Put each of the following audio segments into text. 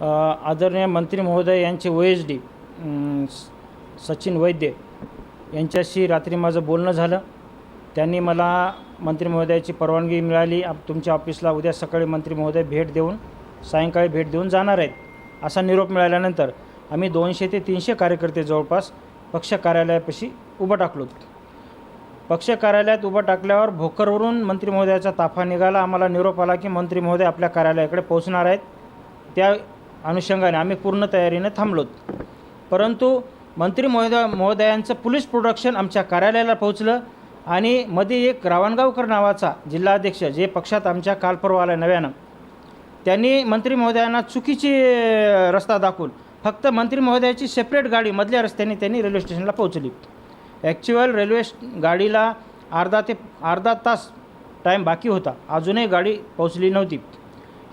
आदरणीय मंत्री महोदय यांचे O H D Sachin Vaidya यांच्याशी रात्री माझं बोलणं झालं. त्यांनी मला मंत्री महोदयाची परवानगी मिळाली. आप तुमच्या ऑफिसला उद्या सकाळी मंत्री महोदय भेट देऊन सायंकाळी भेट देऊन जाणार आहेत. असा निरोप मिळाल्यानंतर आम्ही दोनशे ते तीनशे कार्यकर्ते जवळपास पक्ष कार्यालयापाशी उभं टाकलो पक्ष कार्यालयात उभं टाकल्यावर भोकरवरून मंत्री महोदयाचा ताफा निघाला. आम्हाला निरोप आला की मंत्री महोदय आपल्या कार्यालयाकडे पोहोचणार आहेत. त्या अनुषंगाने आम्ही पूर्ण तयारीने थांबलोत. परंतु मंत्री महोदय महोदयांचं पोलीस प्रोडक्शन आमच्या कार्यालयाला पोहोचलं आणि मध्ये एक रावणगावकर नावाचा जिल्हाध्यक्ष जे पक्षात आमच्या काल परवा आला नव्यानं त्यांनी मंत्री महोदयांना चुकीची रस्ता दाखवून फक्त मंत्री महोदयाची सेपरेट गाडी मधल्या रस्त्याने त्यांनी रेल्वे स्टेशनला पोहोचली. ॲक्च्युअल रेल्वे गाडीला अर्धा ते अर्धा तास टाईम बाकी होता. अजूनही गाडी पोहोचली नव्हती.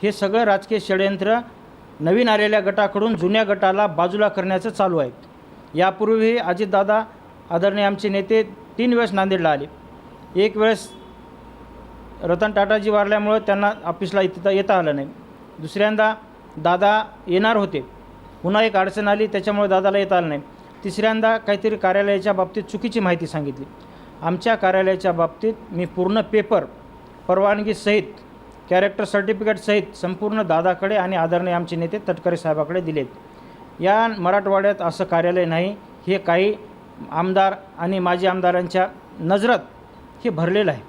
हे सगळं राजकीय षडयंत्र नवीन आलेल्या गटाकडून जुन्या गटाला बाजूला करण्याचं चालू आहे. यापूर्वीही अजितदादा आदरणीय आमचे नेते तीन वेळेस नांदेडला आले. एक वेळेस रतन टाटाजी वारल्यामुळं त्यांना ऑफिसला इथं येता आलं नाही. दुसऱ्यांदा दादा येणार होते. पुन्हा एक अडचण आली त्याच्यामुळे दादाला येता आलं नाही. तिसऱ्यांदा काहीतरी कार्यालयाच्या बाबतीत चुकीची माहिती सांगितली. आमच्या कार्यालयाच्या बाबतीत मी पूर्ण पेपर परवानगीसहित कॅरेक्टर सर्टिफिकेटसहित संपूर्ण दादाकडे आणि आदरणीय आमचे नेते तटकरे साहेबाकडे दिलेत. या मराठवाड्यात असं कार्यालय नाही हे काही आमदार आणि माजी आमदारांच्या नजरात हे भरलेलं आहे.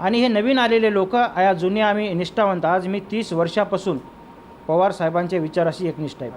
आणि हे नवीन आलेले लोक या जुने आम्ही निष्ठावंत. आज मी तीस वर्षापासून पवार साहेबांच्या विचाराशी एकनिष्ठ आहे.